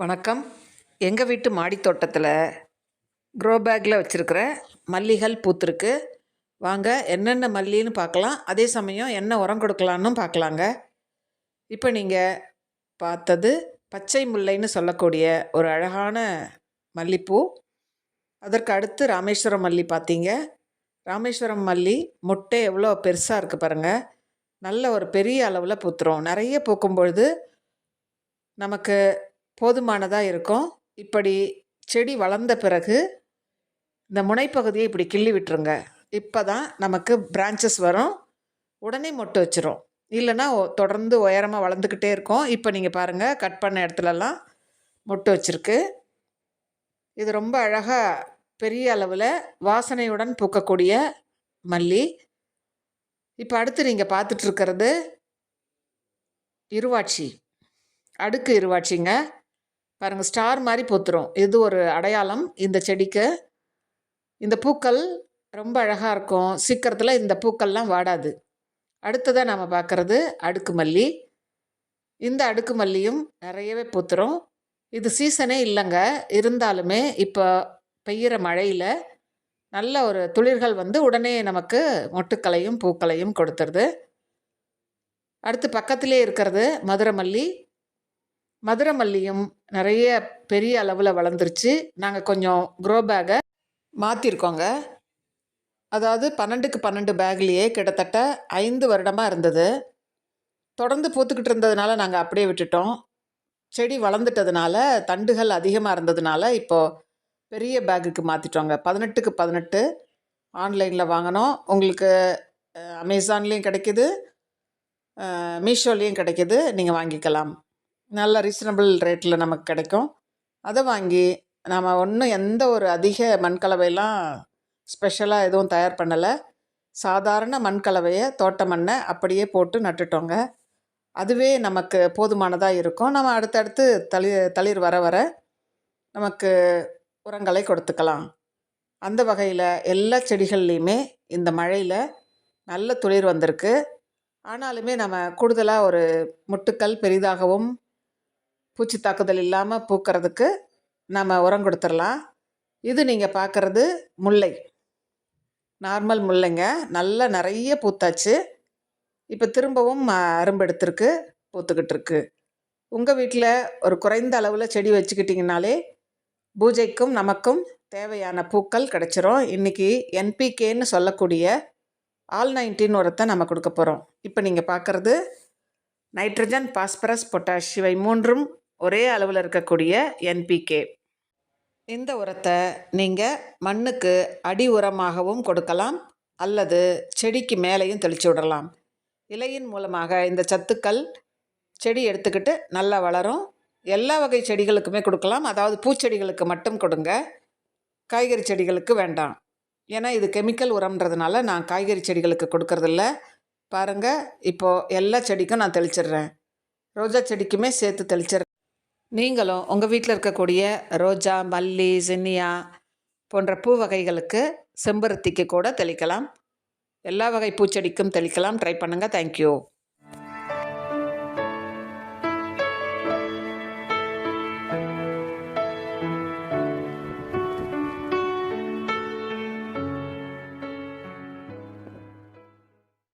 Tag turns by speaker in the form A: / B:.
A: வணக்கம். எங்கள் வீட்டு மாடித் தோட்டத்தில் க்ரோ பேக்கில் வச்சுருக்கிற மல்லிகள் பூத்திருக்கு. வாங்க என்னென்ன மல்லின்னு பார்க்கலாம். அதே சமயம் என்ன உரம் கொடுக்கலான்னு பார்க்கலாங்க. இப்போ நீங்கள் பார்த்தது பச்சை முல்லைன்னு சொல்லக்கூடிய ஒரு அழகான மல்லிப்பூ. அதற்கு அடுத்து ராமேஸ்வரம் மல்லி பார்த்தீங்க. ராமேஸ்வரம் மல்லி மொட்டை எவ்வளோ பெருசாக இருக்குது பாருங்கள் நல்ல ஒரு பெரிய அளவில் பூத்துரும். நிறைய பூக்கும் பொழுது நமக்கு போதுமானதாக இருக்கும். இப்படி செடி வளர்ந்த பிறகு இந்த முனைப்பகுதியை இப்படி கிள்ளி விட்டுருங்க. இப்போ தான் நமக்கு பிரான்ச்சஸ் வரும். உடனே மொட்டு வச்சிரும். இல்லைன்னா தொடர்ந்து உயரமாக வளர்ந்துக்கிட்டே இருக்கும். இப்போ நீங்கள் பாருங்கள் கட் பண்ண இடத்துலலாம் மொட்டு வச்சிருக்கு. இது ரொம்ப அழகாக பெரிய அளவில் வாசனையுடன் பூக்கக்கூடிய மல்லி. இப்போ அடுத்து நீங்கள் பார்த்துட்ருக்கிறது இருவாட்சி அடுக்கு இருவாட்சிங்க பாருங்கள் ஸ்டார் மாதிரி பூத்துரும். இது ஒரு அடையாளம்? இந்த செடிக்கு. இந்த பூக்கள் ரொம்ப அழகாக இருக்கும். சீக்கிரத்தில் இந்த பூக்கள்லாம் வாடாது. அடுத்ததாக நம்ம பார்க்குறது அடுக்கு மல்லி இந்த அடுக்கு மல்லியும் நிறையவே பூத்துரும். இது சீசனே இல்லைங்க. இருந்தாலுமே இப்போ பெய்கிற மழையில் நல்ல ஒரு துளிர்கள் வந்து உடனே நமக்கு மொட்டுக்களையும் பூக்களையும் கொடுத்துருது. அடுத்து பக்கத்திலே இருக்கிறது மதுரை மல்லி மதுரை மல்லியும் நிறைய பெரிய அளவில் வளர்ந்துருச்சு. நாங்கள் கொஞ்சம் க்ரோ பேக்கை மாற்றிருக்கோங்க அதாவது பன்னெண்டுக்கு பன்னெண்டு பேக்லேயே கிட்டத்தட்ட ஐந்து வருடமாக இருந்தது. தொடர்ந்து பூத்துக்கிட்டு இருந்ததுனால நாங்கள் அப்படியே விட்டுட்டோம். செடி வளர்ந்துட்டதுனால தண்டுகள் அதிகமாக இருந்ததுனால இப்போது பெரிய பேக்குக்கு மாற்றிட்டோங்க பதினெட்டுக்கு பதினெட்டு ஆன்லைனில் வாங்கினோம். உங்களுக்கு அமேசான்லேயும் கிடைக்கிது. மீஷோலேயும் கிடைக்கிது. நீங்கள் வாங்கிக்கலாம். நல்ல ரீசனபிள் ரேட்டில் நமக்கு கிடைக்கும். அதை வாங்கி நாம் ஒன்றும் எந்த ஒரு அதிக மண்கலவையெல்லாம் ஸ்பெஷலாக எதுவும் தயார் பண்ணலை. சாதாரண மண்கலவையை தோட்ட மண்ணை அப்படியே போட்டு நட்டுட்டோங்க. அதுவே நமக்கு போதுமானதாக இருக்கும். நம்ம அடுத்தடுத்து தளி தளிர் வர வர நமக்கு உரங்களை கொடுத்துக்கலாம். அந்த வகையில் எல்லா செடிகள்லேயுமே இந்த மழையில் நல்ல துளிர் வந்திருக்கு. ஆனாலுமே நம்ம கூடுதலாக ஒரு முட்டுக்கள் பெரிதாகவும் பூச்சி தாக்குதல் இல்லாமல் பூக்கிறதுக்கு நம்ம உரம் கொடுத்துடலாம். இது நீங்கள் பார்க்குறது முல்லை. நார்மல் முல்லைங்க. நல்லா நிறைய பூத்தாச்சு. இப்போ திரும்பவும் அ, பூத்துக்கிட்டு இருக்கு. உங்கள் வீட்டில் ஒரு குறைந்த அளவில் செடி வச்சுக்கிட்டிங்கனாலே பூஜைக்கும் நமக்கும் தேவையான பூக்கள் கிடச்சிரும். இன்றைக்கி என்பிகேன்னு சொல்லக்கூடிய ஆல் நைன்டீன் உரத்தை நம்ம கொடுக்க போகிறோம் இப்போ நீங்கள் பார்க்குறது நைட்ரஜன் பாஸ்பரஸ் பொட்டாஷ் இவை மூன்றும் ஒரே அளவில் இருக்கக்கூடிய என்பிகே இந்த உரத்தை நீங்கள் மண்ணுக்கு அடி உரமாகவும் கொடுக்கலாம் அல்லது செடிக்கு மேலேயும் தெளிச்சு விடலாம். இலையின் மூலமாக இந்த சத்துக்கள் செடி எடுத்துக்கிட்டு நல்லா வளரும். எல்லா வகை செடிகளுக்குமே கொடுக்கலாம். அதாவது பூச்செடிகளுக்கு மட்டும் கொடுங்க. காய்கறி செடிகளுக்கு வேண்டாம். ஏன்னா இது கெமிக்கல் உரம்ன்றதுனால நான் காய்கறி செடிகளுக்கு கொடுக்கறதில்ல. பாருங்கள் இப்போது எல்லா செடிக்கும் நான் தெளிச்சிடுறேன். ரோஜா செடிக்குமே சேர்த்து தெளிச்சிடுறேன். நீங்களும் உங்கள் வீட்டில் இருக்கக்கூடிய ரோஜா மல்லி ஜின்னியா போன்ற பூ வகைகளுக்கு செம்பருத்திக்கு கூட தெளிக்கலாம். எல்லா வகை பூச்செடிக்கும் தெளிக்கலாம். ட்ரை பண்ணுங்கள் தேங்க்யூ